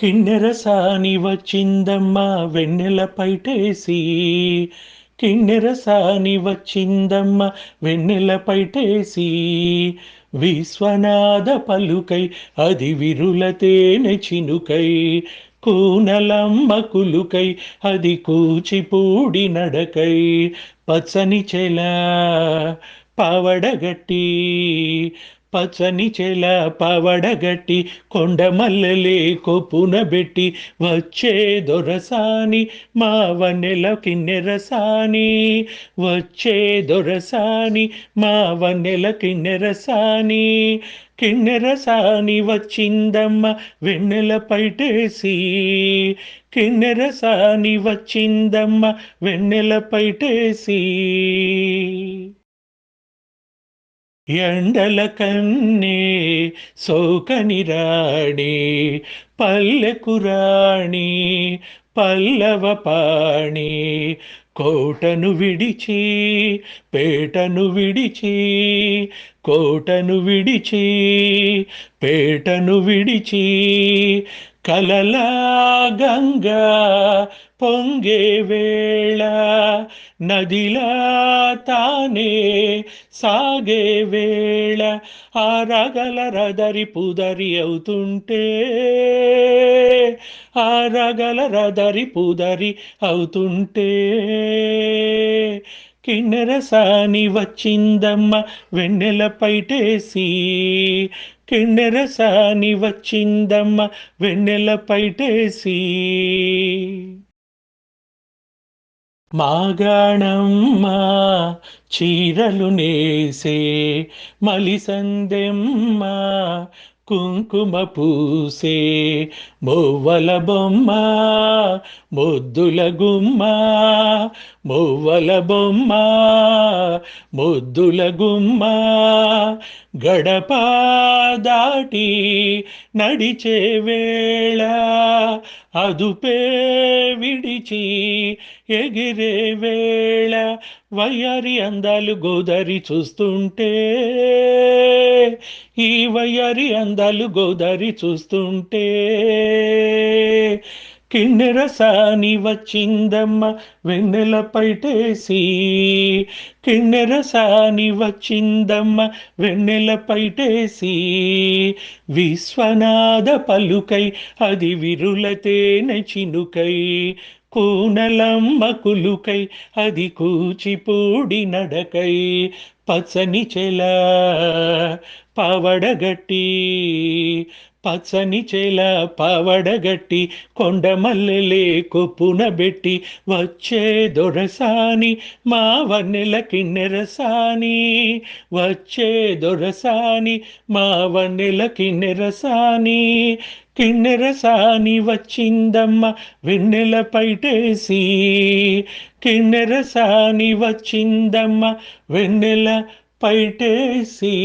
కిన్నెరసాని వచ్చిందమ్మా వెన్నెల పైటేసి. కిన్నెరసాని వచ్చిందమ్మ వెన్నెల పైటేసి. విశ్వనాథ పలుకై అది విరుల తేనె చినుకై. కూనలమ్మ కులుకై అది కూచిపూడి నడకై. పచ్చని చెల పవడగట్టి. పచ్చని చెల పవడగట్టి కొండ మల్లెలే కొప్పున వచ్చే దొరసాని మా వన్నెల కిన్నెరసాని వచ్చే దొరసాని మా వన్నెల కిన్నెరసాని కిన్నెరసాని వచ్చిందమ్మ వెన్నెల పైటేసి. కిన్నెరసాని వచ్చిందమ్మ వెన్నెల పైటేసి. ఎండల కన్నే సౌకని రాణి పల్లెకు రాణి పల్లవ పాణి కోటను విడిచి పేటను విడిచి కోటను విడిచి పేటను విడిచి కలలా గంగా పొంగే వేళ నదిలా తానే సాగే వేళ ఆ రగల రదరి పుదరి అవుతుంటే ఆ రగల రదరి పుదరి అవుతుంటే కిన్నెరసాని వచ్చిందమ్మ వెన్నెల పైటేసి కిన్నెరసాని వచ్చిందమ్మ వెన్నెల పైటేసి. మాగాణమ్మ చీరలు నేసే మలిసందెమ్మ కుంకుమ పూసే మువ్వల బొమ్మ ముద్దుల గుమ్మ మువ్వల బొమ్మ ముద్దుల గుమ్మ. గడప దాటి నడిచే వేళ అదుపే విడిచి ఎగిరే వేళ. వయ్యారి అందాలు గోదారి చూస్తుంటే ఈ వయ్యారి అందాలు గోదారి చూస్తుంటే కిన్నెరసాని వచ్చిందమ్మ వెన్నెల పైటేసి కిన్నెరసాని వచ్చిందమ్మ వెన్నెల పైటేసి విశ్వనాథ పలుకై అది విరుల తేనె చినుకై కూనలమ్మ కులుకై అది కూచిపూడి నడకై పచ్చని చెల పవడగట్టి పచ్చని చెల పవడగట్టి కొండ మల్లెలే కొప్పున వచ్చే దొరసాని మా వన్నెల కిన్నెరసాని వచ్చే దొరసాని మా వన్నెల కిన్నెరసాని కిన్నెరసాని వచ్చిందమ్మ వెన్నెల పైటేసి. కిన్నెరసాని వచ్చిందమ్మ వెన్నెల పైటేసి.